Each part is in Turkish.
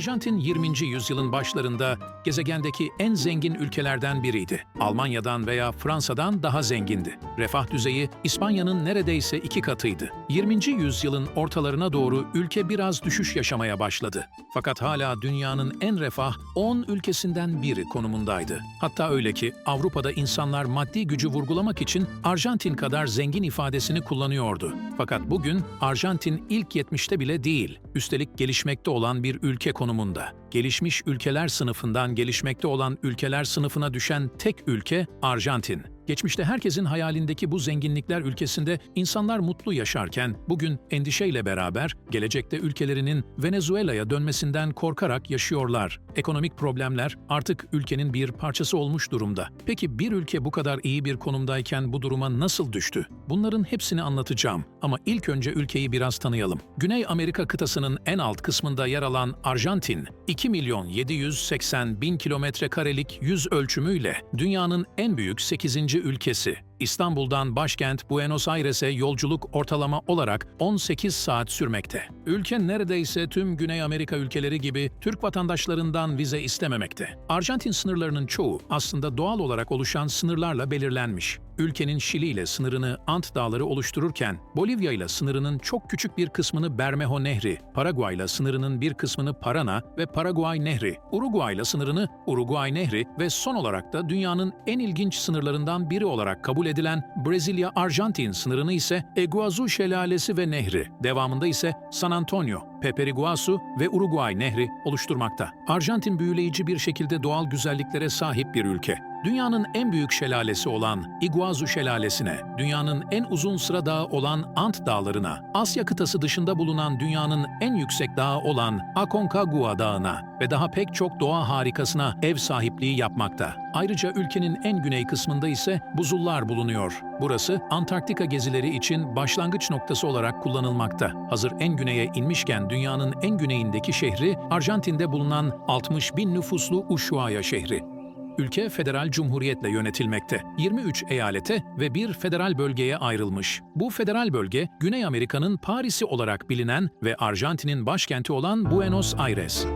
Arjantin 20. yüzyılın başlarında gezegendeki en zengin ülkelerden biriydi. Almanya'dan veya Fransa'dan daha zengindi. Refah düzeyi İspanya'nın neredeyse iki katıydı. 20. yüzyılın ortalarına doğru ülke biraz düşüş yaşamaya başladı. Fakat hala dünyanın en refah 10 ülkesinden biri konumundaydı. Hatta öyle ki Avrupa'da insanlar maddi gücü vurgulamak için Arjantin kadar zengin ifadesini kullanıyordu. Fakat bugün Arjantin ilk 70'te bile değil, üstelik gelişmekte olan bir ülke konumunda. Gelişmiş ülkeler sınıfından gelişmekte olan ülkeler sınıfına düşen tek ülke Arjantin. Geçmişte herkesin hayalindeki bu zenginlikler ülkesinde insanlar mutlu yaşarken bugün endişeyle beraber gelecekte ülkelerinin Venezuela'ya dönmesinden korkarak yaşıyorlar. Ekonomik problemler artık ülkenin bir parçası olmuş durumda. Peki bir ülke bu kadar iyi bir konumdayken bu duruma nasıl düştü? Bunların hepsini anlatacağım ama ilk önce ülkeyi biraz tanıyalım. Güney Amerika kıtasının en alt kısmında yer alan Arjantin, 2 milyon 780 bin kilometre karelik yüz ölçümüyle dünyanın en büyük 8. ülkesi. İstanbul'dan başkent Buenos Aires'e yolculuk ortalama olarak 18 saat sürmekte. Ülke neredeyse tüm Güney Amerika ülkeleri gibi Türk vatandaşlarından vize istememekte. Arjantin sınırlarının çoğu aslında doğal olarak oluşan sınırlarla belirlenmiş. Ülkenin Şili ile sınırını Ant Dağları oluştururken, Bolivya ile sınırının çok küçük bir kısmını Bermejo Nehri, Paraguay ile sınırının bir kısmını Parana ve Paraguay Nehri, Uruguay ile sınırını Uruguay Nehri ve son olarak da dünyanın en ilginç sınırlarından biri olarak kabul edilen Brezilya-Arjantin sınırını ise Iguazu Şelalesi ve Nehri, devamında ise San Antonio, Peperiguasu ve Uruguay Nehri oluşturmakta. Arjantin büyüleyici bir şekilde doğal güzelliklere sahip bir ülke. Dünyanın en büyük şelalesi olan Iguazu Şelalesi'ne, dünyanın en uzun sıra dağı olan Ant Dağları'na, Asya kıtası dışında bulunan dünyanın en yüksek dağı olan Aconcagua Dağı'na ve daha pek çok doğa harikasına ev sahipliği yapmakta. Ayrıca ülkenin en güney kısmında ise buzullar bulunuyor. Burası Antarktika gezileri için başlangıç noktası olarak kullanılmakta. Hazır en güneye inmişken dünyanın en güneyindeki şehri Arjantin'de bulunan 60 bin nüfuslu Ushuaia şehri. Ülke federal cumhuriyetle yönetilmekte. 23 eyalete ve bir federal bölgeye ayrılmış. Bu federal bölge, Güney Amerika'nın Paris'i olarak bilinen ve Arjantin'in başkenti olan Buenos Aires.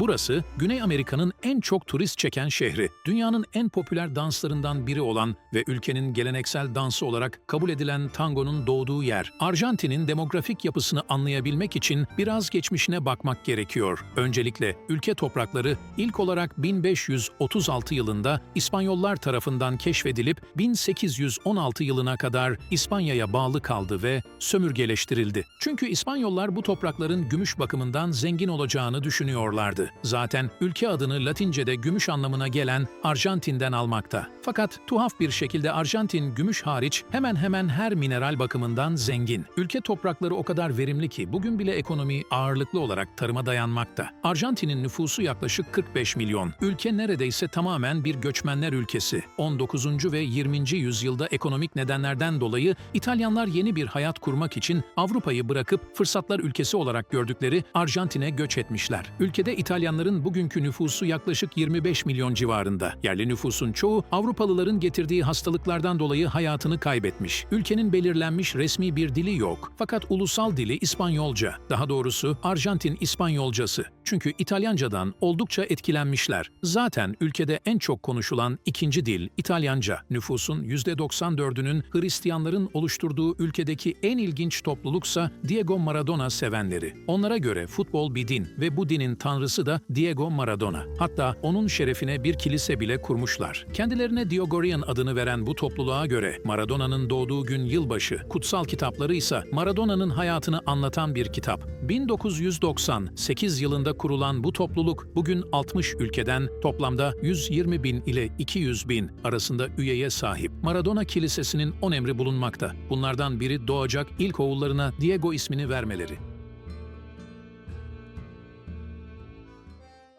Burası, Güney Amerika'nın en çok turist çeken şehri. Dünyanın en popüler danslarından biri olan ve ülkenin geleneksel dansı olarak kabul edilen tangonun doğduğu yer. Arjantin'in demografik yapısını anlayabilmek için biraz geçmişine bakmak gerekiyor. Öncelikle ülke toprakları ilk olarak 1536 yılında İspanyollar tarafından keşfedilip 1816 yılına kadar İspanya'ya bağlı kaldı ve sömürgeleştirildi. Çünkü İspanyollar bu toprakların gümüş bakımından zengin olacağını düşünüyorlardı. Zaten ülke adını Latince'de gümüş anlamına gelen Arjantin'den almakta. Fakat tuhaf bir şekilde Arjantin gümüş hariç hemen hemen her mineral bakımından zengin. Ülke toprakları o kadar verimli ki bugün bile ekonomi ağırlıklı olarak tarıma dayanmakta. Arjantin'in nüfusu yaklaşık 45 milyon. Ülke neredeyse tamamen bir göçmenler ülkesi. 19. ve 20. yüzyılda ekonomik nedenlerden dolayı İtalyanlar yeni bir hayat kurmak için Avrupa'yı bırakıp fırsatlar ülkesi olarak gördükleri Arjantin'e göç etmişler. Ülkede İtalyanların bugünkü nüfusu yaklaşık 25 milyon civarında. Yerli nüfusun çoğu Avrupalıların getirdiği hastalıklardan dolayı hayatını kaybetmiş. Ülkenin belirlenmiş resmi bir dili yok. Fakat ulusal dili İspanyolca. Daha doğrusu Arjantin İspanyolcası. Çünkü İtalyancadan oldukça etkilenmişler. Zaten ülkede en çok konuşulan ikinci dil İtalyanca. Nüfusun %94'ünün Hristiyanların oluşturduğu ülkedeki en ilginç topluluksa Diego Maradona sevenleri. Onlara göre futbol bir din ve bu dinin tanrısı da Diego Maradona. Hatta onun şerefine bir kilise bile kurmuşlar. Kendilerine Diogorian adını veren bu topluluğa göre Maradona'nın doğduğu gün yılbaşı, kutsal kitapları ise Maradona'nın hayatını anlatan bir kitap. 1998 yılında kurulan bu topluluk bugün 60 ülkeden toplamda 120 bin ile 200 bin arasında üyeye sahip. Maradona Kilisesi'nin 10 emri bulunmakta. Bunlardan biri doğacak ilk oğullarına Diego ismini vermeleri.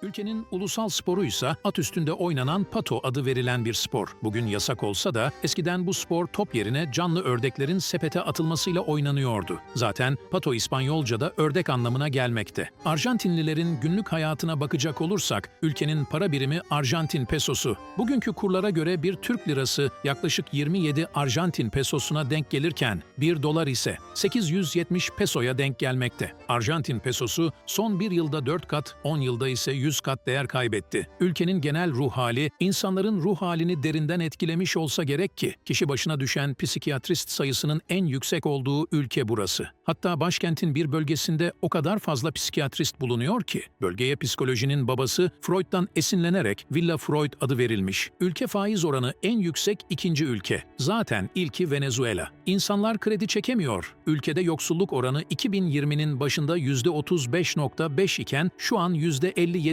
Ülkenin ulusal sporu ise at üstünde oynanan pato adı verilen bir spor. Bugün yasak olsa da eskiden bu spor top yerine canlı ördeklerin sepete atılmasıyla oynanıyordu. Zaten pato İspanyolca'da ördek anlamına gelmekte. Arjantinlilerin günlük hayatına bakacak olursak ülkenin para birimi Arjantin pesosu. Bugünkü kurlara göre bir Türk lirası yaklaşık 27 Arjantin pesosuna denk gelirken 1 dolar ise 870 pesoya denk gelmekte. Arjantin pesosu son bir yılda 4 kat, 10 yılda ise 100 kat değer kaybetti. Ülkenin genel ruh hali, insanların ruh halini derinden etkilemiş olsa gerek ki, kişi başına düşen psikiyatrist sayısının en yüksek olduğu ülke burası. Hatta başkentin bir bölgesinde o kadar fazla psikiyatrist bulunuyor ki, bölgeye psikolojinin babası Freud'dan esinlenerek Villa Freud adı verilmiş. Ülke faiz oranı en yüksek ikinci ülke. Zaten ilki Venezuela. İnsanlar kredi çekemiyor. Ülkede yoksulluk oranı 2020'nin başında %35.5 iken şu an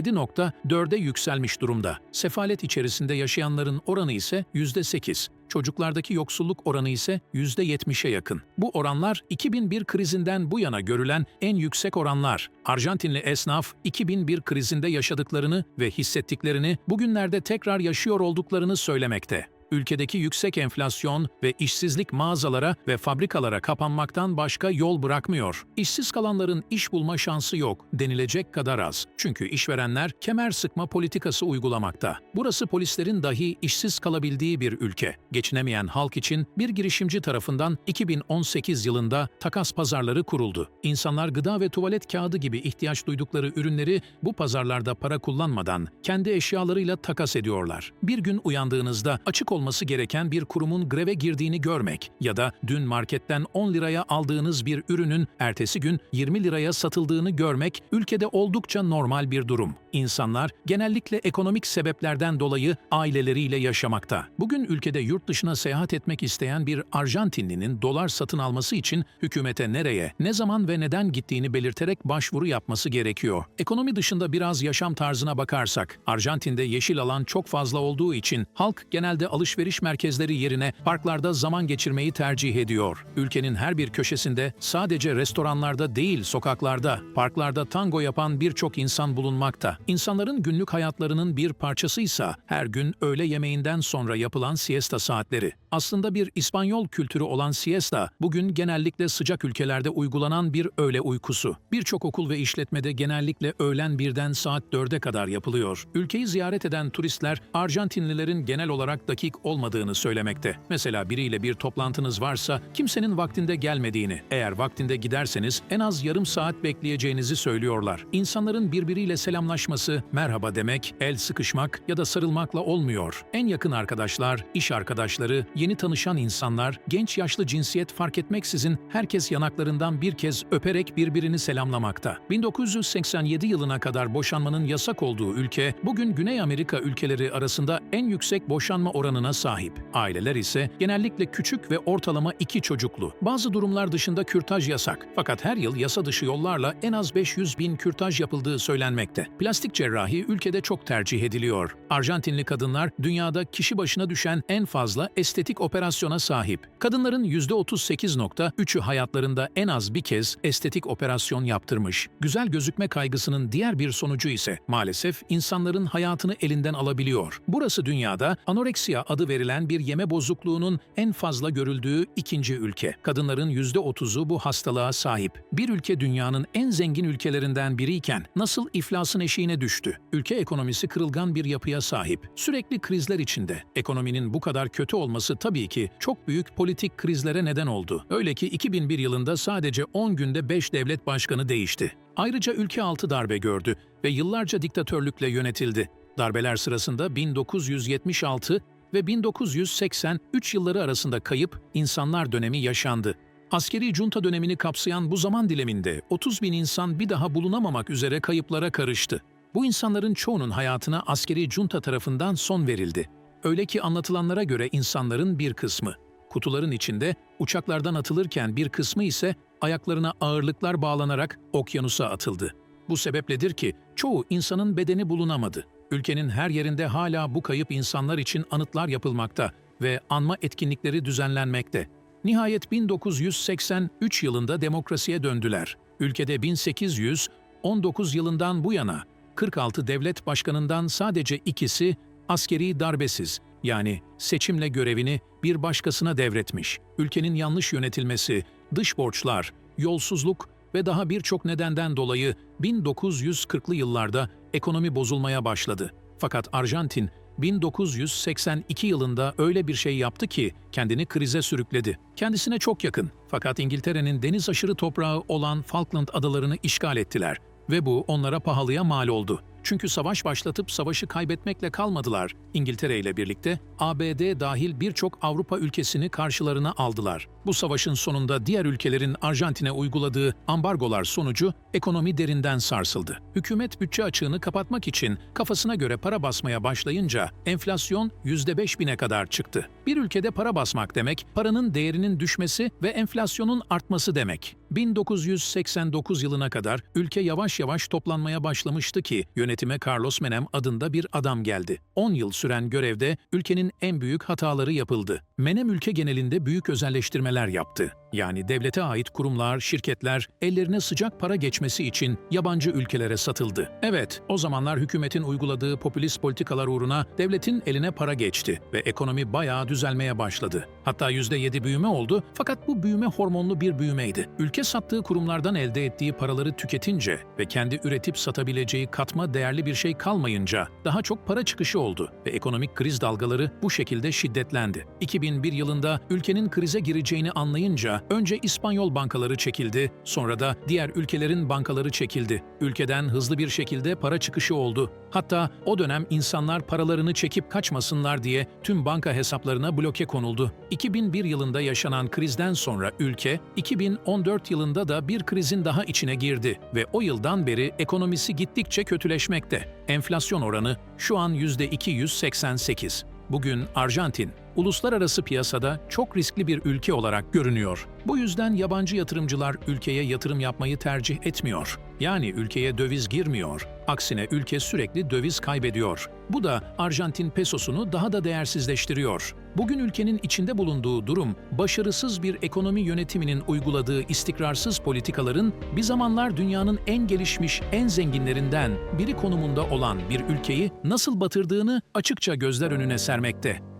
%57.4'e yükselmiş durumda. Sefalet içerisinde yaşayanların oranı ise %8. Çocuklardaki yoksulluk oranı ise %70'e yakın. Bu oranlar 2001 krizinden bu yana görülen en yüksek oranlar. Arjantinli esnaf 2001 krizinde yaşadıklarını ve hissettiklerini bugünlerde tekrar yaşıyor olduklarını söylemekte. Ülkedeki yüksek enflasyon ve işsizlik mağazalara ve fabrikalara kapanmaktan başka yol bırakmıyor. İşsiz kalanların iş bulma şansı yok denilecek kadar az. Çünkü işverenler kemer sıkma politikası uygulamakta. Burası polislerin dahi işsiz kalabildiği bir ülke. Geçinemeyen halk için bir girişimci tarafından 2018 yılında takas pazarları kuruldu. İnsanlar gıda ve tuvalet kağıdı gibi ihtiyaç duydukları ürünleri bu pazarlarda para kullanmadan kendi eşyalarıyla takas ediyorlar. Bir gün uyandığınızda açık olması gereken bir kurumun greve girdiğini görmek ya da dün marketten 10 liraya aldığınız bir ürünün ertesi gün 20 liraya satıldığını görmek ülkede oldukça normal bir durum. İnsanlar genellikle ekonomik sebeplerden dolayı aileleriyle yaşamakta. Bugün ülkede yurt dışına seyahat etmek isteyen bir Arjantinlinin dolar satın alması için hükümete nereye, ne zaman ve neden gittiğini belirterek başvuru yapması gerekiyor. Ekonomi dışında biraz yaşam tarzına bakarsak, Arjantin'de yeşil alan çok fazla olduğu için halk genelde alışveriş merkezleri yerine parklarda zaman geçirmeyi tercih ediyor. Ülkenin her bir köşesinde sadece restoranlarda değil sokaklarda, parklarda tango yapan birçok insan bulunmakta. İnsanların günlük hayatlarının bir parçasıysa her gün öğle yemeğinden sonra yapılan siesta saatleri. Aslında bir İspanyol kültürü olan siesta, bugün genellikle sıcak ülkelerde uygulanan bir öğle uykusu. Birçok okul ve işletmede genellikle öğlen birden saat 4'e kadar yapılıyor. Ülkeyi ziyaret eden turistler, Arjantinlilerin genel olarak dakik olmadığını söylemekte. Mesela biriyle bir toplantınız varsa kimsenin vaktinde gelmediğini, eğer vaktinde giderseniz en az yarım saat bekleyeceğinizi söylüyorlar. İnsanların birbiriyle selamlaşması, merhaba demek, el sıkışmak ya da sarılmakla olmuyor. En yakın arkadaşlar, iş arkadaşları, yeni tanışan insanlar, genç yaşlı cinsiyet fark etmeksizin herkes yanaklarından bir kez öperek birbirini selamlamakta. 1987 yılına kadar boşanmanın yasak olduğu ülke, bugün Güney Amerika ülkeleri arasında en yüksek boşanma oranına sahip. Aileler ise genellikle küçük ve ortalama iki çocuklu. Bazı durumlar dışında kürtaj yasak. Fakat her yıl yasa dışı yollarla en az 500 bin kürtaj yapıldığı söylenmekte. Plastik cerrahi ülkede çok tercih ediliyor. Arjantinli kadınlar dünyada kişi başına düşen en fazla estetik operasyona sahip. Kadınların %38.3'ü hayatlarında en az bir kez estetik operasyon yaptırmış. Güzel gözükme kaygısının diğer bir sonucu ise maalesef insanların hayatını elinden alabiliyor. Burası dünyada anoreksiya adı verilen bir yeme bozukluğunun en fazla görüldüğü ikinci ülke. Kadınların %30'u bu hastalığa sahip. Bir ülke dünyanın en zengin ülkelerinden biriyken nasıl iflasın eşiğine düştü? Ülke ekonomisi kırılgan bir yapıya sahip. Sürekli krizler içinde. Ekonominin bu kadar kötü olması tabii ki çok büyük politik krizlere neden oldu. Öyle ki 2001 yılında sadece 10 günde 5 devlet başkanı değişti. Ayrıca ülke altı darbe gördü ve yıllarca diktatörlükle yönetildi. Darbeler sırasında 1976 ve 1983 yılları arasında kayıp insanlar dönemi yaşandı. Askeri junta dönemini kapsayan bu zaman diliminde 30 bin insan bir daha bulunamamak üzere kayıplara karıştı. Bu insanların çoğunun hayatına askeri junta tarafından son verildi. Öyle ki anlatılanlara göre insanların bir kısmı, kutuların içinde uçaklardan atılırken bir kısmı ise ayaklarına ağırlıklar bağlanarak okyanusa atıldı. Bu sebepledir ki çoğu insanın bedeni bulunamadı. Ülkenin her yerinde hala bu kayıp insanlar için anıtlar yapılmakta ve anma etkinlikleri düzenlenmekte. Nihayet 1983 yılında demokrasiye döndüler. Ülkede 1819 yılından bu yana 46 devlet başkanından sadece ikisi askeri darbesiz yani seçimle görevini bir başkasına devretmiş. Ülkenin yanlış yönetilmesi, dış borçlar, yolsuzluk ve daha birçok nedenden dolayı 1940'lı yıllarda ekonomi bozulmaya başladı. Fakat Arjantin 1982 yılında öyle bir şey yaptı ki kendini krize sürükledi. Kendisine çok yakın fakat İngiltere'nin deniz aşırı toprağı olan Falkland adalarını işgal ettiler ve bu onlara pahalıya mal oldu. Çünkü savaş başlatıp savaşı kaybetmekle kalmadılar. İngiltere ile birlikte ABD dahil birçok Avrupa ülkesini karşılarına aldılar. Bu savaşın sonunda diğer ülkelerin Arjantin'e uyguladığı ambargolar sonucu ekonomi derinden sarsıldı. Hükümet bütçe açığını kapatmak için kafasına göre para basmaya başlayınca enflasyon %5 bine kadar çıktı. Bir ülkede para basmak demek, paranın değerinin düşmesi ve enflasyonun artması demek. 1989 yılına kadar ülke yavaş yavaş toplanmaya başlamıştı ki yönetime Carlos Menem adında bir adam geldi. 10 yıl süren görevde ülkenin en büyük hataları yapıldı. Menem ülke genelinde büyük özelleştirmeler yaptı. Yani devlete ait kurumlar, şirketler ellerine sıcak para geçmesi için yabancı ülkelere satıldı. Evet, o zamanlar hükümetin uyguladığı popülist politikalar uğruna devletin eline para geçti ve ekonomi bayağı düzelmeye başladı. Hatta %7 büyüme oldu fakat bu büyüme hormonlu bir büyümeydi. Ülke sattığı kurumlardan elde ettiği paraları tüketince ve kendi üretip satabileceği katma değerli bir şey kalmayınca daha çok para çıkışı oldu ve ekonomik kriz dalgaları bu şekilde şiddetlendi. 2001 yılında ülkenin krize gireceğini anlayınca önce İspanyol bankaları çekildi, sonra da diğer ülkelerin bankaları çekildi. Ülkeden hızlı bir şekilde para çıkışı oldu. Hatta o dönem insanlar paralarını çekip kaçmasınlar diye tüm banka hesaplarına bloke konuldu. 2001 yılında yaşanan krizden sonra ülke 2014 yılında da bir krizin daha içine girdi ve o yıldan beri ekonomisi gittikçe kötüleşmekte. Enflasyon oranı şu an %288. Bugün Arjantin, uluslararası piyasada çok riskli bir ülke olarak görünüyor. Bu yüzden yabancı yatırımcılar ülkeye yatırım yapmayı tercih etmiyor. Yani ülkeye döviz girmiyor. Aksine ülke sürekli döviz kaybediyor. Bu da Arjantin pesosunu daha da değersizleştiriyor. Bugün ülkenin içinde bulunduğu durum, başarısız bir ekonomi yönetiminin uyguladığı istikrarsız politikaların bir zamanlar dünyanın en gelişmiş, en zenginlerinden biri konumunda olan bir ülkeyi nasıl batırdığını açıkça gözler önüne sermekte.